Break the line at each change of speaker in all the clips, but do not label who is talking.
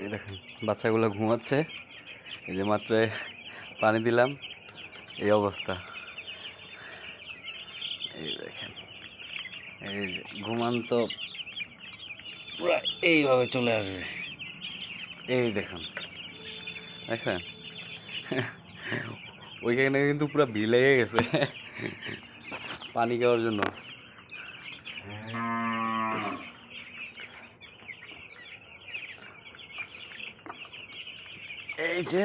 এই দেখেন, বাচ্চাগুলো ঘুমাচ্ছে। এই যে মাত্র পানি দিলাম, এই অবস্থা। এই দেখেন, এই যে ঘুমান তো পুরো এইভাবে চলে আসবে। এই দেখুন, দেখছেন? ওইখানে কিন্তু পুরো ভিড় গেছে। পানি খাওয়ার জন্য। এই যে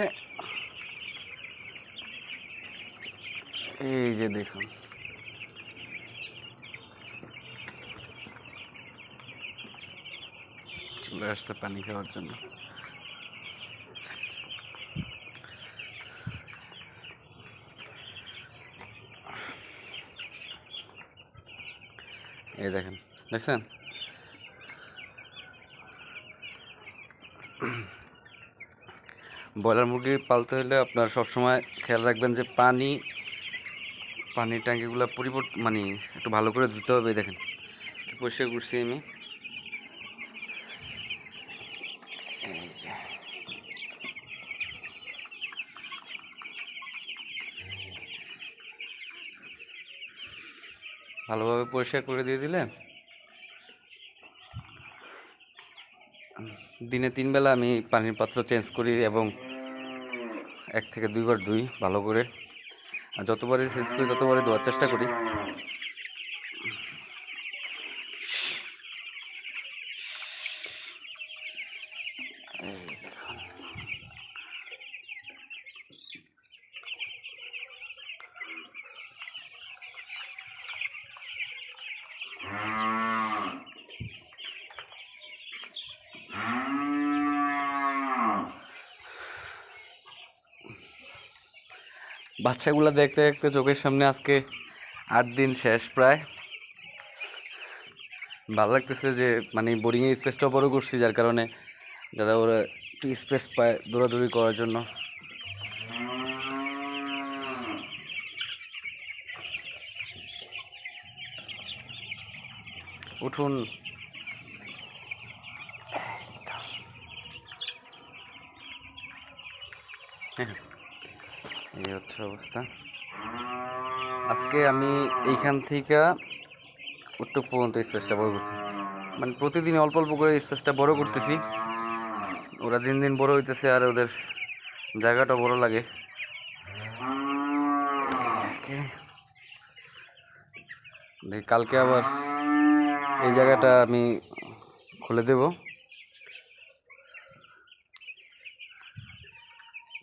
এই যে দেখুন। চলে আসছে পানি খাওয়ার জন্য। এই দেখেন দেখছেন? ব্রয়লার মুরগি পালতে হলে আপনার সবসময় খেয়াল রাখবেন যে পানি পানির ট্যাঙ্কিগুলো পরিবর্তন মানে একটু ভালো করে ধুতে হবে, দেখেন। পরিষ্কার করছি আমি। ভালোভাবে পরিষ্কার করে দিয়ে দিলে দিনে তিন বেলা আমি পানির পাত্র চেঞ্জ করি এবং এক থেকে দুইবার দুই ভালো করে। আর যতবারই শেষ করি ততবারই ধোয়ার চেষ্টা করি। বাচ্চাগুলো দেখতে দেখতে চোখের সামনে আজকে আট দিন শেষ প্রায়। ভালো লাগতেছে যে মানে বোর্ডিংয়ের স্পেসটাও বড় করছি, যার কারণে যারা ওরা একটু স্পেস পায় দৌড়াদৌড়ি করার জন্য। উঠুন। হ্যাঁ। এই হচ্ছে অবস্থা। আজকে আমি এইখান থেকে উত্তর পর্যন্ত স্পেসটা বড় করছি। মানে প্রতিদিন অল্প অল্প করে স্পেসটা বড় করতেছি। ওরা দিন দিন বড় হইতেছে আর ওদের জায়গাটা বড় লাগে। কালকে আবার এই জায়গাটা আমি খুলে দেব।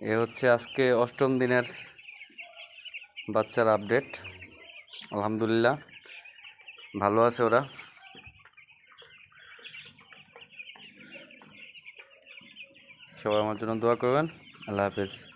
এ হচ্ছে আজকে অষ্টম দিনের বাচ্চার আপডেট। আলহামদুলিল্লাহ, ভালো আছে ওরা। সবাই আমার জন্য দোয়া করবেন। আল্লাহ হাফেজ।